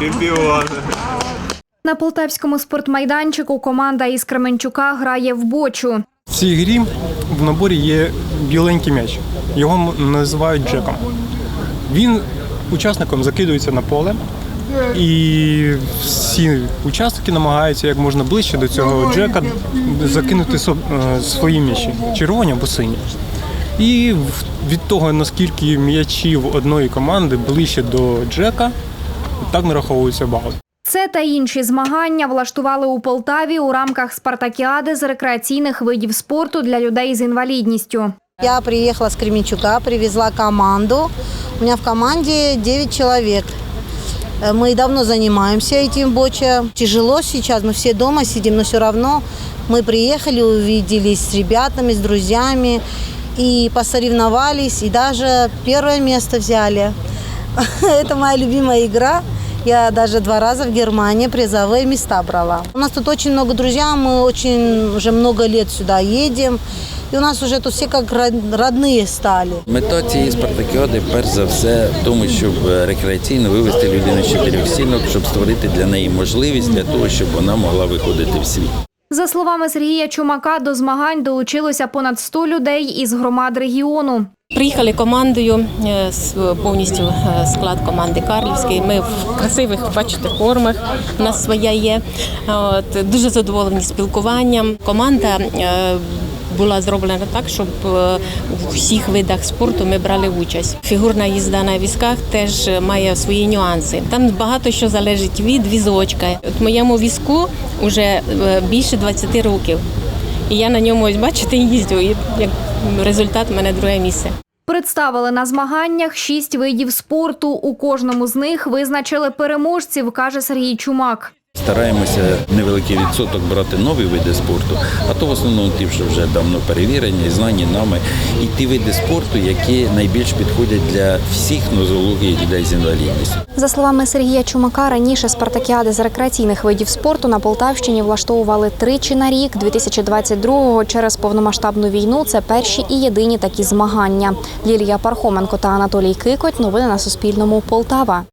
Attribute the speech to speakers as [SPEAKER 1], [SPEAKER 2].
[SPEAKER 1] Чемпіон.
[SPEAKER 2] На полтавському спортмайданчику команда із Кременчука грає в бочу.
[SPEAKER 3] В цій грі в наборі є біленький м'яч. Його називають Джеком. Він учасником закидується на поле, і всі учасники намагаються як можна ближче до цього Джека закинути со- е, свої м'ячі, червоні або сині. І в- від того, наскільки м'ячів одної команди ближче до Джека, так нараховується бал.
[SPEAKER 2] Це та інші змагання влаштували у Полтаві у рамках спартакіади з рекреаційних видів спорту для людей з інвалідністю.
[SPEAKER 4] Я приехала с Кременчука, привезла команду. У меня в команде 9 человек. Э, Мы давно занимаемся этим боча. Тяжело сейчас, мы все дома сидим, но все равно мы приехали, увиделись с ребятами, с друзьями и посоревновались, и даже первое место взяли. Это моя любимая игра. Я даже два раза в Германии призовые места брала. У нас тут очень много друзей, мы очень уже много лет сюда едем. И у нас уже тут все как род- родные стали.
[SPEAKER 5] Мета цієї спартакіади, перш за все, в тому, щоб е, рекреаційно вивести людину з чотирьох стінок, щоб створити для неї можливість для того, щоб вона могла виходити в світ.
[SPEAKER 2] За словами Сергія Чумака, до змагань долучилося понад 100 людей із громад регіону.
[SPEAKER 6] Приїхали командою е, повністю е, склад команди Карлівський. Ми в красивих, бачите, формах. У нас своя є. От, дуже задоволені спілкуванням. Команда е, була зроблена так, щоб у всіх видах спорту ми брали участь. Фігурна їзда на візках теж має свої нюанси. Там багато що залежить від візочка. От моєму візку вже більше 20 років. І я на ньому, ось бачите, їздю. І як результат, в мене друге місце.
[SPEAKER 2] Представили на змаганнях шість видів спорту. У кожному з них визначили переможців, каже Сергій Чумак.
[SPEAKER 5] Стараємося невеликий відсоток брати нові види спорту, а то в основному ті, що вже давно перевірені, знані нами, і ті види спорту, які найбільш підходять для всіх нозологій людей з інвалідністю.
[SPEAKER 2] За словами Сергія Чумака, раніше спартакіади з рекреаційних видів спорту на Полтавщині влаштовували тричі на рік. 2022-го через повномасштабну війну це перші і єдині такі змагання. Лілія Пархоменко та Анатолій Кикоть. Новини на Суспільному. Полтава.